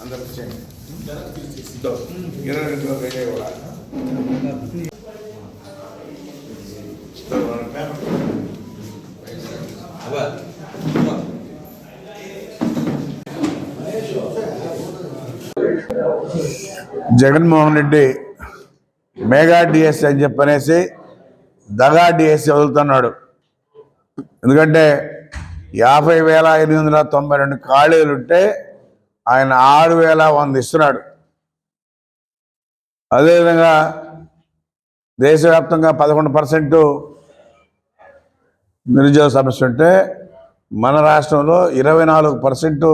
అందరూ చేయండి ఇదో, ఇరవై రెండు వేరే కూడా ఇదో, మన paper. Jaganmohan Reddy mega DSC అని చెప్పనేసి దగా డిఎస్సి వదులుతున్నాడు. ఎందుకంటే యాభై వేల ఎనిమిది వందల తొంభై రెండు ఖాళీలు ఉంటే ఆయన ఆరు వేల వంద ఇస్తున్నాడు. అదేవిధంగా దేశవ్యాప్తంగా పదకొండు పర్సెంట్ నిరుద్యోగ సమస్య ఉంటే మన రాష్ట్రంలో ఇరవై నాలుగు పర్సెంట్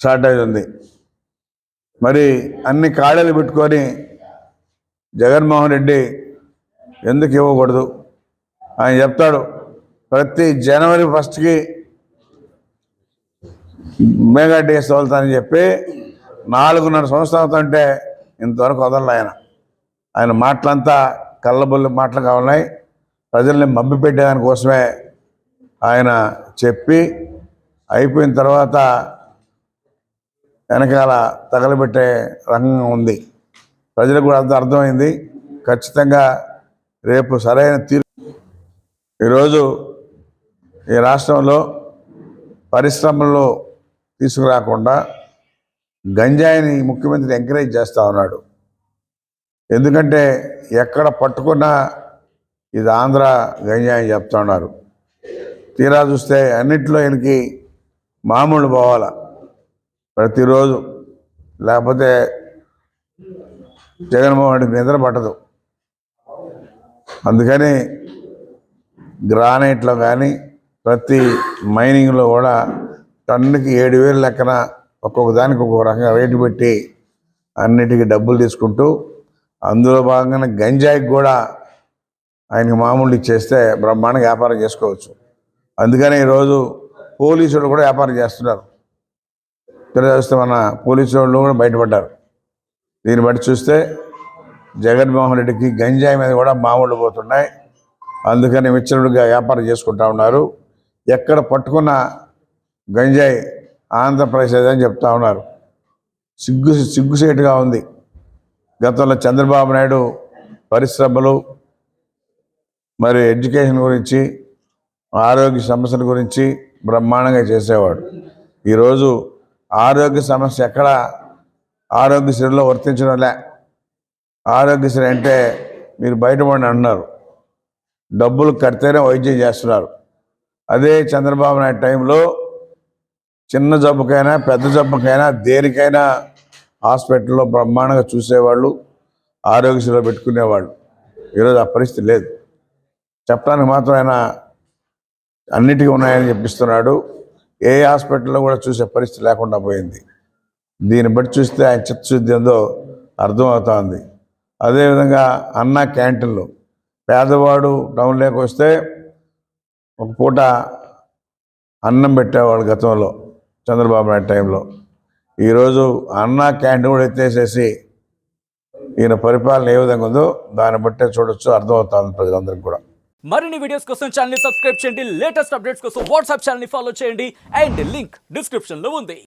షార్టేజ్ ఉంది. మరి అన్ని ఖాళీలు పెట్టుకొని జగన్మోహన్ రెడ్డి ఎందుకు ఇవ్వకూడదు? ఆయన చెప్తాడు ప్రతి జనవరి ఫస్ట్కి మెగా డేస్ వదులుతానని చెప్పి నాలుగున్నర సంవత్సరం అవుతుంటే ఇంతవరకు వదలలే ఆయన. ఆయన మాటలంతా కళ్ళబొల్లి మాటలు కావాలి ప్రజల్ని మభ్య పెట్టేదాని కోసమే ఆయన చెప్పి అయిపోయిన తర్వాత వెనకాల తగలబెట్టే రంగం ఉంది. ప్రజలకు కూడా అంత అర్థమైంది. ఖచ్చితంగా రేపు సరైన తీర్పు ఈరోజు ఈ రాష్ట్రంలో పరిశ్రమల్లో తీసుకురాకుండా గంజాయిని ముఖ్యమంత్రి ఎంకరేజ్ చేస్తూ ఉన్నాడు. ఎందుకంటే ఎక్కడ పట్టుకున్నా ఇది ఆంధ్ర గంజాయి అని చెప్తా ఉన్నారు. తీరా చూస్తే అన్నిట్లో ఈయనకి మామూలు పోవాల ప్రతిరోజు. లేకపోతే జగన్మోహన్ రెడ్డి నిద్ర పట్టదు. అందుకని గ్రానైట్లో కానీ ప్రతి మైనింగ్లో కూడా టన్నుకి ఏడు వేలు లెక్కన ఒక్కొక్క దానికి ఒక్కొక్క రకంగా రేటు పెట్టి అన్నిటికీ డబ్బులు తీసుకుంటూ అందులో భాగంగానే గంజాయికి కూడా ఆయనకి మామూలు ఇచ్చేస్తే బ్రహ్మాండంగా వ్యాపారం చేసుకోవచ్చు. అందుకని ఈరోజు పోలీసులు కూడా వ్యాపారం చేస్తున్నారు. ఇక్కడ చూస్తే మన పోలీసు వాళ్ళు కూడా బయటపడ్డారు. దీన్ని బట్టి చూస్తే జగన్మోహన్ రెడ్డికి గంజాయి మీద కూడా మామూలు పోతున్నాయి. అందుకని విచ్చలుడిగా వ్యాపారం చేసుకుంటా ఉన్నారు. ఎక్కడ పట్టుకున్న గంజాయి ఆంధ్రప్రదేశ్ అని చెప్తా ఉన్నారు. సిగ్గు సిగ్గుసేటుగా ఉంది. గతంలో చంద్రబాబు నాయుడు పరిశ్రమలు మరి ఎడ్యుకేషన్ గురించి ఆరోగ్య సమస్యల గురించి బ్రహ్మాండంగా చేసేవాడు. ఈరోజు ఆరోగ్య సమస్య ఎక్కడ ఆరోగ్యశ్రీలో వర్తించడం లే ఆరోగ్యశ్రీ అంటే మీరు బయటపడి అన్నారు డబ్బులు కడితేనే వైద్యం చేస్తున్నారు. అదే చంద్రబాబు నాయుడు టైంలో చిన్న జబ్బుకైనా పెద్ద జబ్బుకైనా దేనికైనా హాస్పిటల్లో బ్రహ్మాండంగా చూసేవాళ్ళు ఆరోగ్యశ్రీలో పెట్టుకునేవాళ్ళు. ఈరోజు ఆ పరిస్థితి లేదు. చెప్పడానికి మాత్రం ఆయన అన్నిటికీ ఉన్నాయని చెప్పిస్తున్నాడు. ఏ హాస్పిటల్లో కూడా చూసే పరిస్థితి లేకుండా పోయింది. దీన్ని బట్టి చూస్తే ఆయన చిత్తశుద్ధి ఏందో అర్థమవుతోంది. అదేవిధంగా అన్న క్యాంటీన్లు పేదవాడు టౌన్లోకి వస్తే ఒక పూట అన్నం పెట్టేవాడు గతంలో చంద్రబాబు నాయుడు టైంలో. ఈరోజు అన్న క్యాంటీన్ కూడా ఎత్తేసేసి ఈయన పరిపాలన ఏ విధంగా ఉందో దాన్ని బట్టే చూడొచ్చు అర్థమవుతుంది ప్రజలందరికీ కూడా. మరిన్ని వీడియోస్ కోసం ఛానల్ సబ్స్క్రైబ్ చేయండి. లేటెస్ట్ అప్డేట్స్ కోసం వాట్సాప్ ఛానల్ ఫాలో చేయండి. అండ్ లింక్ డిస్క్రిప్షన్లో ఉంది.